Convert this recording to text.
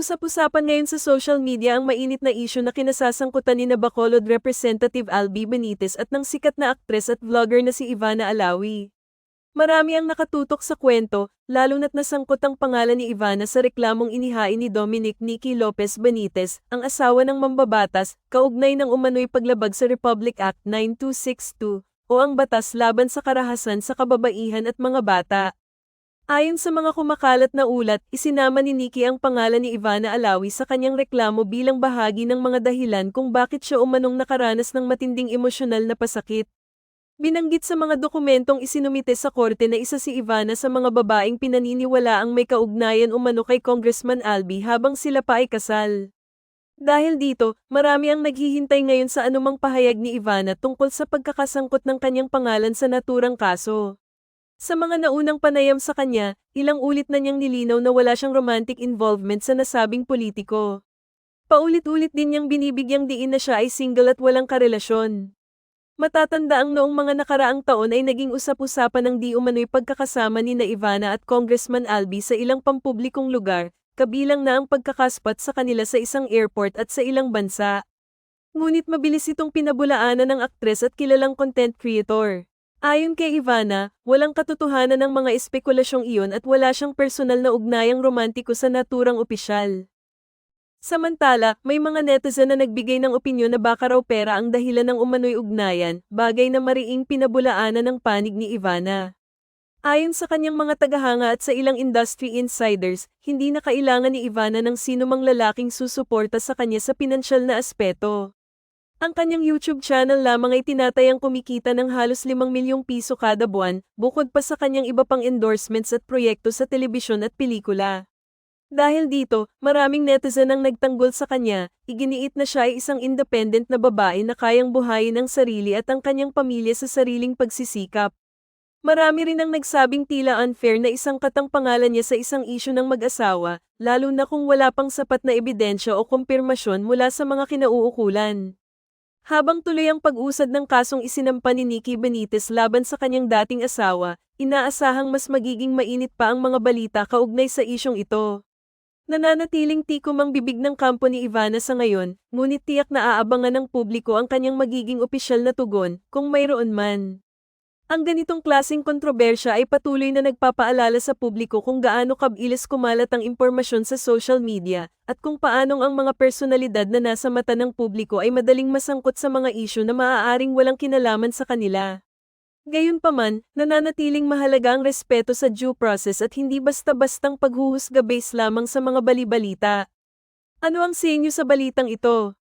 Usap-usapan ngayon sa social media ang mainit na isyu na kinasasangkutan ni na Bacolod Representative Albi Benitez at ng sikat na aktres at vlogger na si Ivana Alawi. Marami ang nakatutok sa kwento, lalo na't nasangkot ang pangalan ni Ivana sa reklamong inihain ni Dominic Nicky Lopez Benitez, ang asawa ng mambabatas, kaugnay ng umano'y paglabag sa Republic Act 9262, o ang batas laban sa karahasan sa kababaihan at mga bata. Ayon sa mga kumakalat na ulat, isinama ni Nikki ang pangalan ni Ivana Alawi sa kanyang reklamo bilang bahagi ng mga dahilan kung bakit siya umanong nakaranas ng matinding emosyonal na pasakit. Binanggit sa mga dokumentong isinumite sa korte na isa si Ivana sa mga babaeng pinaniniwala ang may kaugnayan umano kay Congressman Albi habang sila pa ay kasal. Dahil dito, marami ang naghihintay ngayon sa anumang pahayag ni Ivana tungkol sa pagkakasangkot ng kanyang pangalan sa naturang kaso. Sa mga naunang panayam sa kanya, ilang ulit na niyang nilinaw na wala siyang romantic involvement sa nasabing politiko. Paulit-ulit din niyang binibigyang diin na siya ay single at walang karelasyon. Matatanda ang noong mga nakaraang taon ay naging usap-usapan ng di umano'y pagkakasama ni na Ivana at Congressman Albi sa ilang pampublikong lugar, kabilang na ang pagkakaspat sa kanila sa isang airport at sa ilang bansa. Ngunit mabilis itong pinabulaanan ng aktres at kilalang content creator. Ayon kay Ivana, walang katotohanan ng mga espekulasyong iyon at wala siyang personal na ugnayang romantiko sa naturang opisyal. Samantala, may mga netizen na nagbigay ng opinyon na baka raw pera ang dahilan ng umano'y ugnayan, bagay na mariing pinabulaanan ng panig ni Ivana. Ayon sa kanyang mga tagahanga at sa ilang industry insiders, hindi na kailangan ni Ivana ng sino mang lalaking susuporta sa kanya sa pinansyal na aspeto. Ang kanyang YouTube channel lamang ay tinatayang kumikita ng halos 5 milyong piso kada buwan, bukod pa sa kanyang iba pang endorsements at proyekto sa telebisyon at pelikula. Dahil dito, maraming netizen ang nagtanggol sa kanya, iginiit na siya ay isang independent na babae na kayang buhayin ang sarili at ang kanyang pamilya sa sariling pagsisikap. Marami rin ang nagsabing tila unfair na isang katang pangalan niya sa isang isyu ng mag-asawa, lalo na kung wala pang sapat na ebidensya o kumpirmasyon mula sa mga kinauukulan. Habang tuloy ang pag-usad ng kasong isinampa ni Nikki Benitez laban sa kanyang dating asawa, inaasahang mas magiging mainit pa ang mga balita kaugnay sa isyong ito. Nananatiling tikom ang bibig ng kampo ni Ivana sa ngayon, ngunit tiyak na aabangan ng publiko ang kanyang magiging opisyal na tugon, kung mayroon man. Ang ganitong klasing kontrobersya ay patuloy na nagpapaalala sa publiko kung gaano kabilis kumalat ang impormasyon sa social media, at kung paanong ang mga personalidad na nasa mata ng publiko ay madaling masangkot sa mga isyu na maaaring walang kinalaman sa kanila. Gayunpaman, nananatiling mahalaga ang respeto sa due process at hindi basta-bastang paghuhusga base lamang sa mga balibalita. Ano ang senyo sa balitang ito?